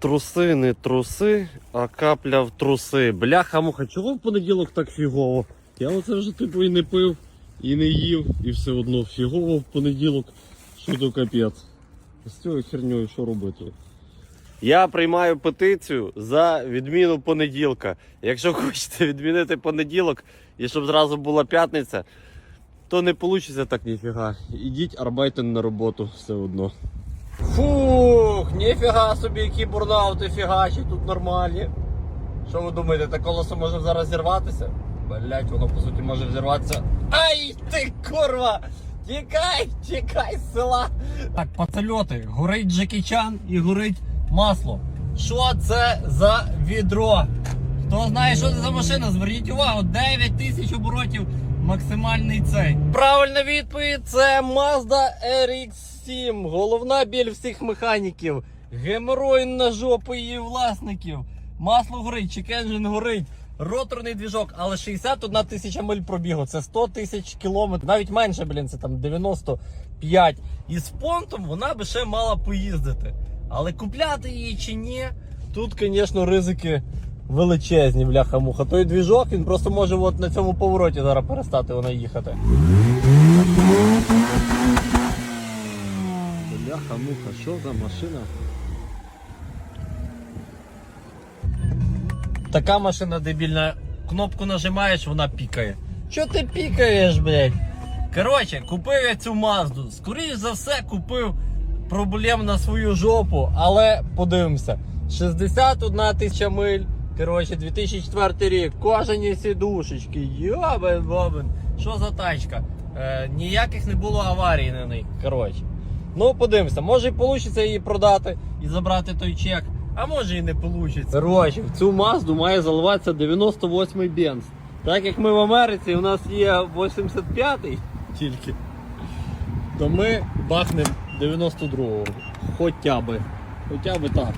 Труси, не труси, а капля в труси. Бляха муха, чого в понеділок так фігово? Я оце вже типу і не пив, і не їв, і все одно фігово в понеділок, що то капець. З цією херньою що робити? Я приймаю петицію за відміну понеділка. Якщо хочете відмінити понеділок і щоб зразу була п'ятниця, то не вийде так ніфіга. Ідіть арбайтен на роботу все одно. Фух, ніфіга собі, які бурнаути фігачі тут нормальні. Що ви думаєте, те колесо може зараз зірватися? Блять, воно по суті може взірватися. Ай ти курва! Тікай, тікай з села! Так, пацальоти, горить Джекі Чан і горить масло. Що це за відро? Хто знає, що це за машина? Зверніть увагу, 9 тисяч оборотів максимальний цей. Правильна відповідь це Mazda RX-7. Головна біль всіх механіків. Геморой на жопу її власників. Масло горить, чекенжин горить. Роторний двіжок, але 61 тисяча миль пробігу. Це 100 тисяч кілометрів. Навіть менше, блін, це там 95. І з понтом вона би ще мала поїздити. Але купляти її чи ні, тут, звісно, ризики величезні, бляха-муха. Той двіжок, він просто може от на цьому повороті зараз перестати вона їхати. Бляха-муха, що за машина? Така машина дебільна. Кнопку нажимаєш, вона пікає. Що ти пікаєш, блядь? Коротше, купив я цю мазду. Скоріше за все, купив проблем на свою жопу, але подивимося. 61 тисяча миль. Коротше, 2004 рік. Кожані сідушечки. Йобен бобен. Що за тачка? Е, ніяких не було аварій на неї. Коротше. Ну, подивимося, може і вийде її продати і забрати той чек, а може і не вийде. Коротше, в цю мазду має заливатися 98-й бенз. Так як ми в Америці, у нас є 85-й тільки, то ми бахнемо 92-го. Хоча би. Хоча би так.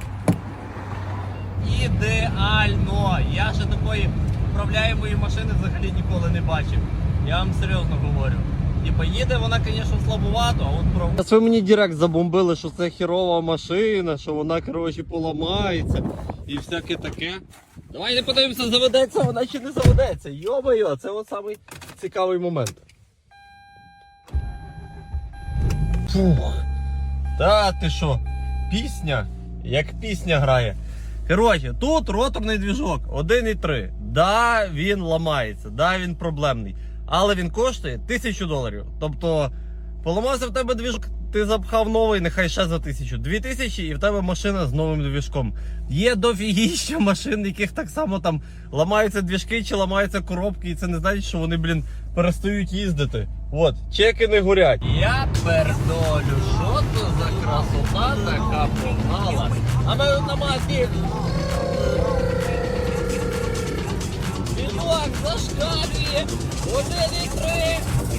Ідеально! Я ще такої управляємої машини взагалі ніколи не бачив. Я вам серйозно говорю. Типа їде вона, звісно, слабовато, а от про. Зараз ви мені директ забомбили, що це херова машина, що вона, коротше, поламається і всяке таке. Давайте подивимося, заведеться вона чи не заведеться. Йо-моє, це от самий цікавий момент. Фух. Та ти що? Пісня? Як пісня грає. Коротше, тут роторний двіжок 1,3. Да, він ламається, да, він проблемний. Але він коштує 1000 доларів. Тобто, поламався в тебе двіжок, ти запхав новий, нехай ще за 1000. 2000 і в тебе машина з новим двіжком. Є дофігіща машин, яких так само там ламаються двіжки чи ламаються коробки, і це не значить, що вони, блін, перестають їздити. От, чеки не горять. Я пердолю, що то за красота така погнала. А ми на масі. Volte dietro!